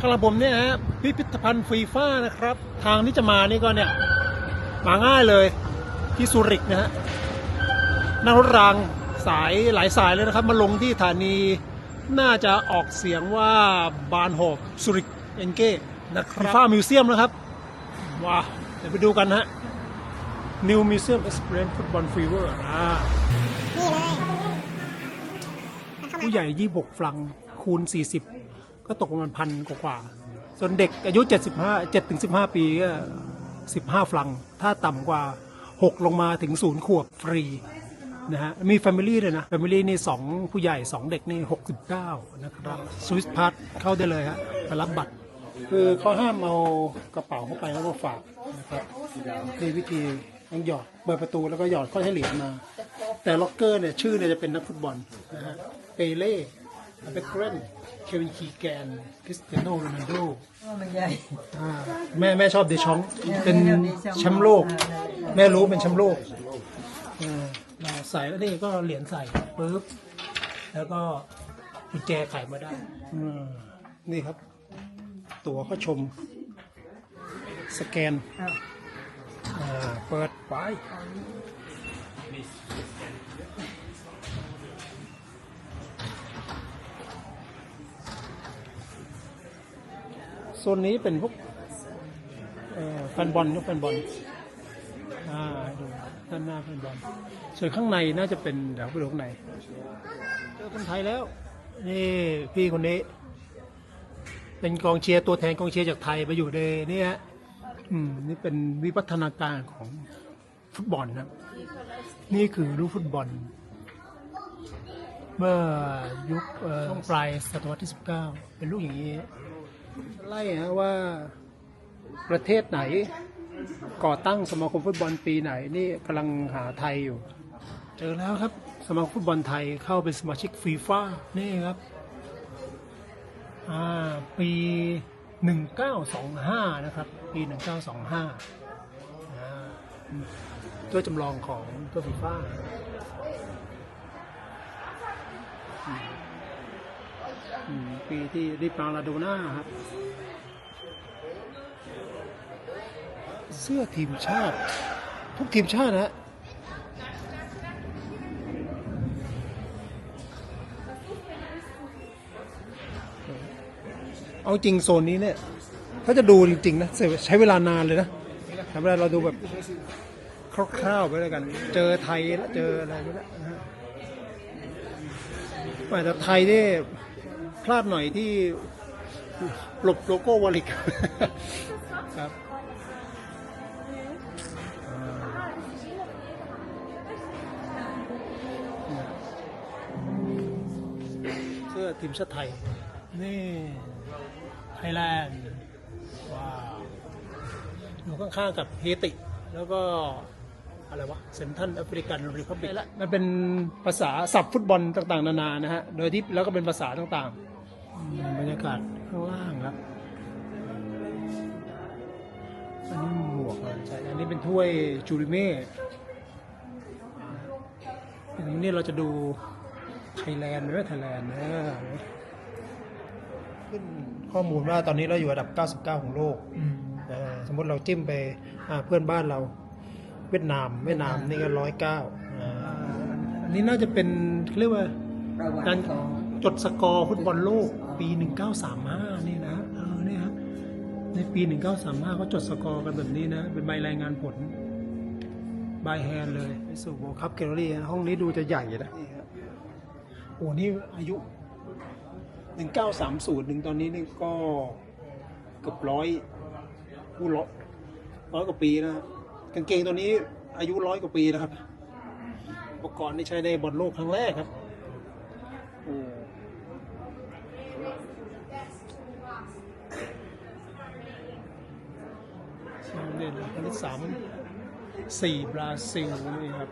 ข้างหลังผมเนี่ยฮะพิพิธภัณฑ์ฟีฟ่านะครับ ทางที่จะมานี่ก็เนี่ยมาง่ายเลยที่ซูริกนะฮะนั่งรถรางสายหลายสายเลยนะครับ มาลงที่สถานีน่าจะออกเสียงว่าบานโฮบซูริกเอนเก้นะครับฟีฟ่ามิวเซียมนะครับว้าวเดี๋ยวไปดูกันฮะ New Museum Experience Football Fever อ่านี่เลยมันเข้ามาผู้ใหญ่ 26ฟลังคูณ 40 ก็ตกประมาณพันกว่าๆส่วนเด็กอายุ 75 7ถึง15 ปีก็ 15ฟลัง ถ้าต่ำกว่า 6 ลงมาถึง0ขวบฟรีนะฮะมี Family เลยนะ Family นี่ 2 ผู้ใหญ่ 2 เด็กนี่ 69 นะครับสวิสพาร์ทเข้าได้เลยฮะไปรับบัตร คือเขาห้ามเอากระเป๋าเข้าไปแล้วก็ฝากนะครับนี่วิธีต้องหยอดเปิดประตูแล้วก็หยอดค่อยให้เหรียญมา แต่ล็อกเกอร์เนี่ยชื่อเนี่ยจะเป็นนักฟุตบอลนะฮะเปเล่ เบเกรนเควินคีแกนคริสเตียโนโรนัลโดมันใหญ่อ่าแม่แม่ชอบเดชองเป็นแม่ชอบเดชองแชมป์โลก แม่รู้เป็นแชมป์โลกอ่ามาใส่แล้วนี่ก็เหรียญใส่ปุ๊บแล้วก็กุญแจไขมาได้อืมนี่ครับ ตั๋วเข้าชม สแกนอ้าวอ่าเปิดไป โซนนี้เป็นพวกแฟนบอลยกแฟนบอลอ่าดูด้านหน้าแฟนบอลส่วนข้างในน่าจะเป็นเดี๋ยวไปดูข้างในเจอคนไทยแล้ว นี่พี่คนนี้ เป็นกองเชียร์ตัวแทนกองเชียร์จากไทยไปอยู่ในนี่ฮะอืมนี่เป็นวิวัฒนาการของฟุตบอลนะ นี่คือลูกฟุตบอล เมื่อยุคช่วงปลายศตวรรษที่ 19 เป็นลูกอย่างนี้ ไล่ฮะว่าประเทศไหนก่อตั้งสมาคมฟุตบอลปีไหนนี่กำลังหาไทยอยู่ เจอแล้วครับสมาคมฟุตบอลไทยเข้าเป็นสมาชิกฟีฟ่านี่ครับอ่าปี 1925 นะครับ ปี 1925อ่าตัวจำลองของตัวฟีฟ่าอืมอืม ปีที่ริปาลาโดน่าครับ เสื้อทีมชาติ ทุกทีมชาตินะ เอาจริงโซนนี้เนี่ย ถ้าจะดูจริงๆนะใช้เวลานานเลยนะใช้เวลาเราดูแบบคร่าวๆไปแล้วกัน เจอไทยแล้วเจออะไรไปแล้วนะฮะแต่ไทยนี่ ลาดหน่อยที่หลบโลโก้วอลิกครับเสื้อทีมชาติไทย นี่ไทยแลนด์ ว้าว อยู่ข้างๆกับเฮติ แล้วก็อะไรวะเซนทันแอฟริกันรีพับลิกมันเป็นภาษาศัพท์ฟุตบอลต่างๆ นานานะฮะ โดยที่แล้วก็เป็นภาษาต่างๆ บรรยากาศข้างล่างครับอันนี้หมวกอะใช่อันนี้เป็นถ้วยจูริเม่อันนี้เราจะดูไทยแลนด์ไหมว่าไทยแลนด์นะขึ้นข้อมูลว่าตอนนี้เราอยู่อันดับ 99 ของโลกอืมเอ่อสมมติเราจิ้มไปอ่าเพื่อนบ้านเราเวียดนามเวียดนามนี่ก็ร้อยเก้าอันนี้น่าจะเป็นเขาเรียกว่าประวัการติของจดสกอร์ฟุตบอลโลก ปี 1935นี่นะเออนี่ครับในปี 1935ก็จดสกอร์กันแบบนี้นะ เป็นใบรายงานผลบายแฮนเลยไปสู่โวคัพแกลเลอรี่ห้องนี้ดูจะใหญ่นะนี่ครับโอ้นี่อายุ 1930ถึงตอนนี้นี่ก็เกือบร้อยผู้ร้อยร้อยกว่าปีนะครับกางเกงตัวนี้อายุร้อยกว่าปีนะครับ อุปกรณ์ที่ใช้ในบอลโลกครั้งแรกครับ โอ้สามเด่นครั้งที่สามสี่บราซิลนี่ครับ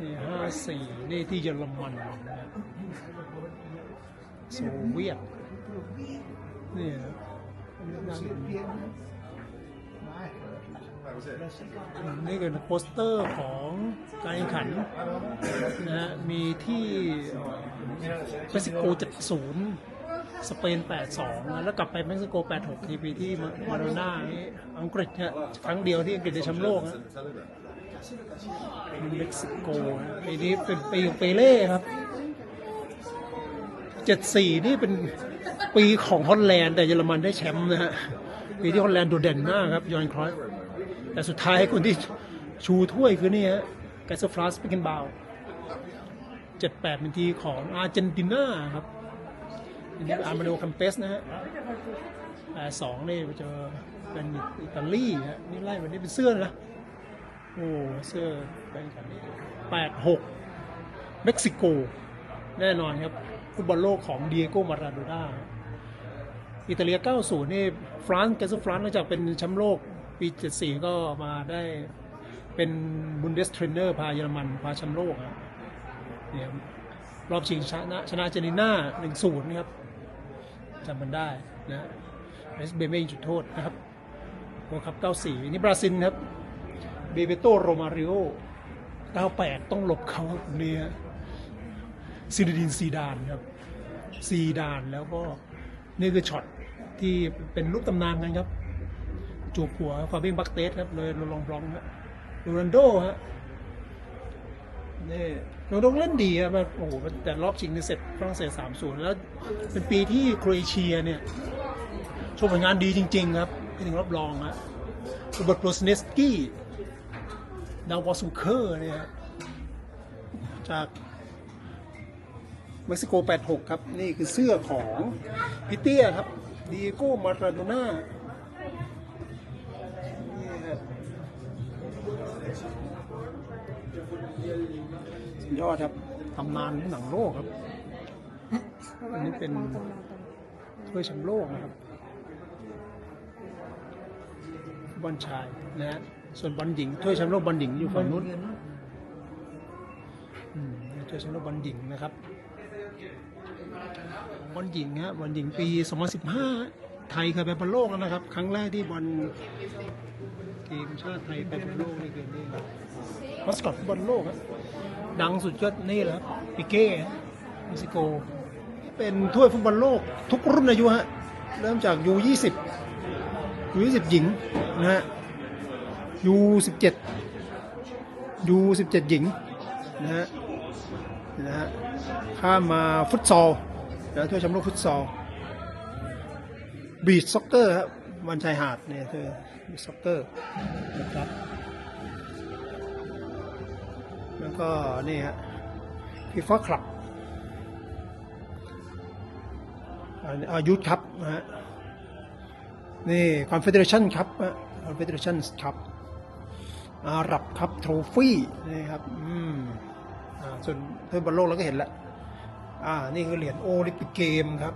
นี่ห้าสี่นี่ที่เยอรมันนะครับโซเวียตนี่นะนี่คือโปสเตอร์ของการแข่งขันนะฮะมีที่เม็กซิโก70 สเปน 8-2นะแล้วกลับไปเม็กซิโก 8-6 ทีปีที่มาโดน่าอังกฤษเนี่ยครั้งเดียวที่อังกฤษได้แชมป์โลกนะเม็กซิโกปีนี้เป็นปีของเปเล่ครับ74 นี่เป็นปีของฮอลแลนด์ แต่เยอรมันได้แชมป์นะฮะปีที่ฮอลแลนด์โดดเด่นมากครับยอนครอยแต่สุดท้ายคนที่ชูถ้วยคือนี่ฮะไกสฟลาสเปกเกนบาว78เป็นทีของอาร์เจนตินาครับ อันนี้อาร์มาโดคัมเปสนะฮะ82นี่เจะเป็นอิตาลีฮะนี่ไล่วันนี้เป็นเสื้อนะโอ้เสื้อเป็นกัน86เม็กซิโก แน่นอนครับฟุตบอลโลกของเดียโกมาราโดน่าอิตาเลีย 90 นี่ฟรานซ์แกสฟรานซ์นอกจากเป็นแชมป์โลกปี 74 ก็มาได้เป็นบุนเดสเทรนเนอร์พาเยอรมันพาแชมป์โลกครับเนี่ยรอบชิงชนะชนะเจนีน่า 1-0 นะครับ จำมันได้นะเอสเบเมยิงจุดโทษนะครับโวคัพ94 นี่บราซิลครับ เบเบโตโรมาริโอ 98 ต้องหลบเขาคนนี้ฮะซินดินซีดานครับ ซีดานแล้วก็นี่คือช็อตที่เป็นรูปตำนานกันครับ จูบหัวฟาเบียงบักเตสครับ เลยลองบลองฮะโรนัลโดฮะ นี่โรนัลโดเล่นดีครับแบบโอ้โหแต่รอบชิงนี่เสร็จฝรั่งเศส3 0แล้ว เป็นปีที่โครเอเชียเนี่ยโชว์ผลงานดีจริง ๆ ครับไปถึงรอบรองฮะโรเบิร์ตโรสเนสกี้ดาววอสุเคอร์เนี่ยจากเม็กซิโก 86 ครับ นี่คือเสื้อของพิเตียครับดีโก้มาราโดน่านี่ครับสุด ยอดครับตำนานของหนังโลกครับ อันนี้เป็นถ้วยแชมป์โลกนะครับบอลชายนะฮะส่วนบอลหญิงถ้วยแชมป์โลกบอลหญิงอยู่ฝั่งนู้นถ้วยแชมป์โลกบอลหญิงนะครับบอลหญิงฮะบอลหญิงปี 2015 ไทยเคยไปบอลโลกแล้วนะครับ ครั้งแรกที่บอล ทีมชาติไทยไปบอลโลกในี่คือนี่ครับมัสคอตฟุตบอลโลกครับดังสุดก็นี่แหละครับปิเก้เม็กซิโก เป็นถ้วยฟุตบอลโลก ทุกรุ่นอายุฮะ เริ่มจาก U20 U20 หญิงนะฮะ U17 U17 หญิงนะฮะนะฮะข้ามมาฟุตซอลนะถ้วยแชมป์โลกฟุตซอลบีชซ็อกเกอร์ครับ วันชายหาดเนี่ยคือบีชซ็อกเกอร์นะครับ แล้วก็นี่ฮะฟีฟ่าคลับอายุทครับนะฮะนี่คอนเฟเดเรชันครับคอนเฟเดเรชันครับอาหรับครับโทฟี่นี่ครับอืมอ่าส่วนถ้วยบอลโลกเราก็เห็นแล้วอ่านี่คือเหรียญโอลิมปิกเกมครับ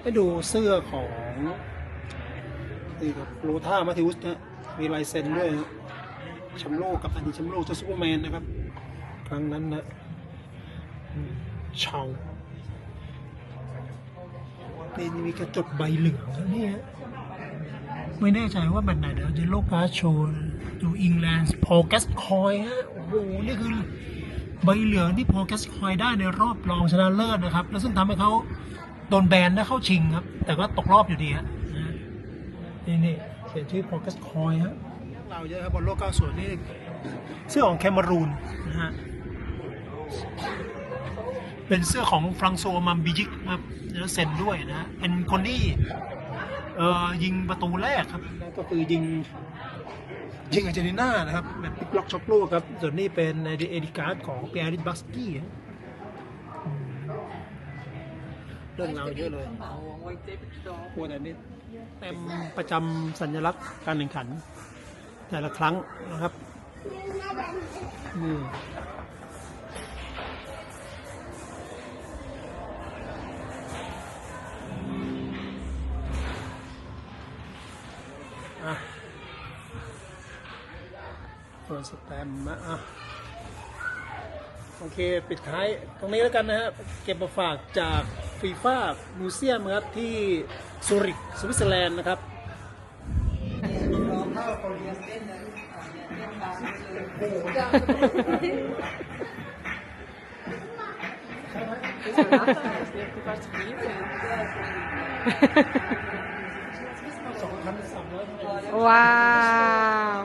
ให้ดูเสื้อของนี่ครับโลธามาธิอุสนะมีลายเซ็นด้วยแชมป์โลกกับอดีตแชมป์โลกเจ้าซูเปอร์แมนนะครับ ครั้งนั้นนะชาวนี่นี่มีกระจกใบเหลืองนะเนี่ยไม่แน่ใจว่าแบบไหนเดี๋ยวจะโลกาโชว์อยู่อิงแลนด์พอแกสคอยฮะ โอ้โห นี่คือใบเหลืองที่พอแกสคอยได้ในรอบรองชนะเลิศนะครับ แล้วซึ่งทำให้เขา โดนแบนได้เข้าชิงครับ แต่ก็ตกรอบอยู่ดีฮะนะนี่นี่เขียนชื่อพอลแกสคอยฮะเราเยอะครับบอลโลก90นี่เสื้อของแคมารูนนะฮะเป็นเสื้อของฟรังโซมัมบิยิกครับแล้วเซ็นด้วยนะฮะเป็นคนที่เอ่อยิงประตูแรกครับนั่นก็คือยิงยิงอาร์เจนตินานะครับแบบพลิกล็อกช็อกโลกครับ ส่วนนี้เป็นเอดิการ์ดของเปียริสบัสกี้ เรื่องราวเยอะเลยโอ้แต่นี่เต็มประจำสัญลักษณ์การแข่งขัน แต่ละครั้งนะครับนี่อะส่วนสแตมป์นะอะ โอเค ปิดท้ายตรงนี้แล้วกันนะฮะ เก็บมาฝากจาก ฟีฟ่ามูเซียมครับที่ซูริกสวิตเซอร์แลนด์นะครับว้าว